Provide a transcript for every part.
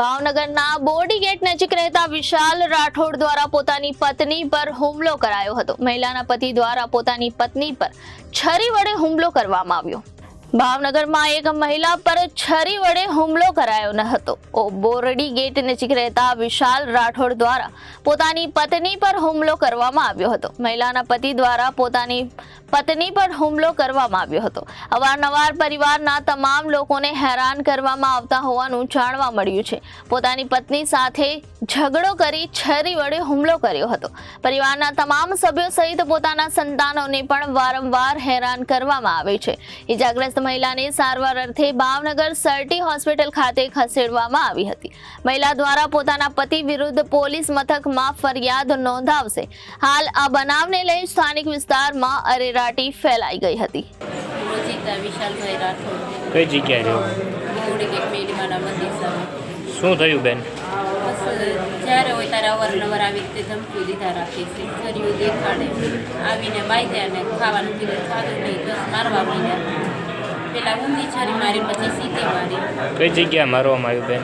ભાવનગરના body gate નજીક રહેતા વિશાલ રાઠોડ દ્વારા પોતાની પત્ની પર હુમલો કરાયો હતો. મહિલાના પતિ દ્વારા પોતાની પત્ની પર છરી વડે હુમલો કરવામાં આવ્યો. ભાવનગરમાં એક મહિલા પર છરી વડે હુમલો કરાયો ન હતો. ઓ બોરડી ગેટ નજીક રહેતા વિશાલ રાઠોડ દ્વારા પોતાની પત્ની પર હુમલો કરવામાં આવ્યો હતો. મહિલાના પતિ દ્વારા પોતાની પત્ની પર હુમલો કરવામાં આવ્યો હતો. અવારનવાર પરિવારના તમામ લોકોને હેરાન કરવામાં આવતા હોવાનું જાણવા મળ્યું છે. પોતાની પત્ની સાથે ઝઘડો કરી છરી વડે હુમલો કર્યો હતો. પરિવારના તમામ સભ્યો સહિત પોતાના સંતાનોને પણ વારંવાર હેરાન કરવામાં આવે છે. ઇજાગ્રસ્ત મહિલાને સારવાર અર્થે ભાવનગર સરટી હોસ્પિટલ ખાતે ખસેડવામાં આવી હતી. મહિલા દ્વારા પોતાના પતિ વિરુદ્ધ પોલીસ મથકમાં ફરિયાદ નોંધાવશે. હાલ આ બનાવને લઈ સ્થાનિક વિસ્તારમાં અરેરાટી ફેલાઈ ગઈ હતી. કઈ જગ્યાએ રહ્યો? શું થયું બેન? બસ જ્યારે હોય ત્યારે અવારનવાર આવી રીતે ધમકી દીધા રાખે છે. છરીઓ દેખાડે. આવીને બાંધે ને ખાવાનું કીધું ખાધું નહીં બસ મારવા માંડ્યા. પેલા ઊંધી છરી મારી પછી સીધી મારી. કઈ જગ્યાએ મારવામાં આવ્યું બેન?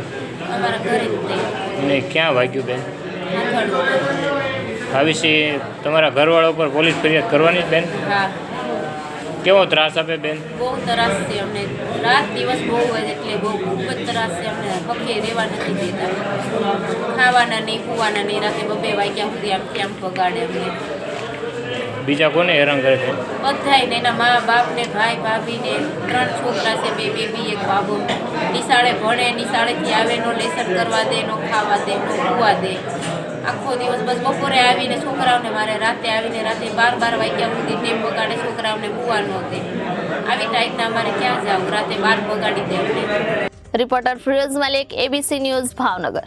અમારા ઘરે જ ક્યાં વાગ્યું બેન? આ વિશે તમારા ઘરવાળા ઉપર પોલીસ ફરિયાદ કરવાની જ બેન? હા. કેવો ત્રાસ આપે બેન? બહુ ત્રાસ છે અમને. રાત દિવસ બહુ હોય એટલે બહુ ખૂબ જ ત્રાસ છે અમને. પગે રહેવા નથી દેતા. ખાવાના નહીં કૂવાના નહીં રાતે બબે વાગ્યા સુધી આમ કેમ પગાડે અમને. બીજા કોને હેરાન કરે છે? બધાય ને એના મા બાપ ને ભાઈ ભાભી ને ત્રણ છોકરા છે બે બેબી એક બાબો. નિશાળે ભણે નિશાળેથી આવે નો લેસન કરવા દે નો ખાવા દે નો ખુવા દે. આખો દિવસ બસ બપોરે આવીને છોકરાઓને મારે રાતે આવીને રાતે બાર બાર વાગ્યા સુધી ટેમ બગાડે છોકરાઓને બુવા ન દે. આવી ટાઈપના અમારે ક્યાં જાવ? રાતે બાર બગાડી દે reporter Firoz Malik ABC news Bhavnagar.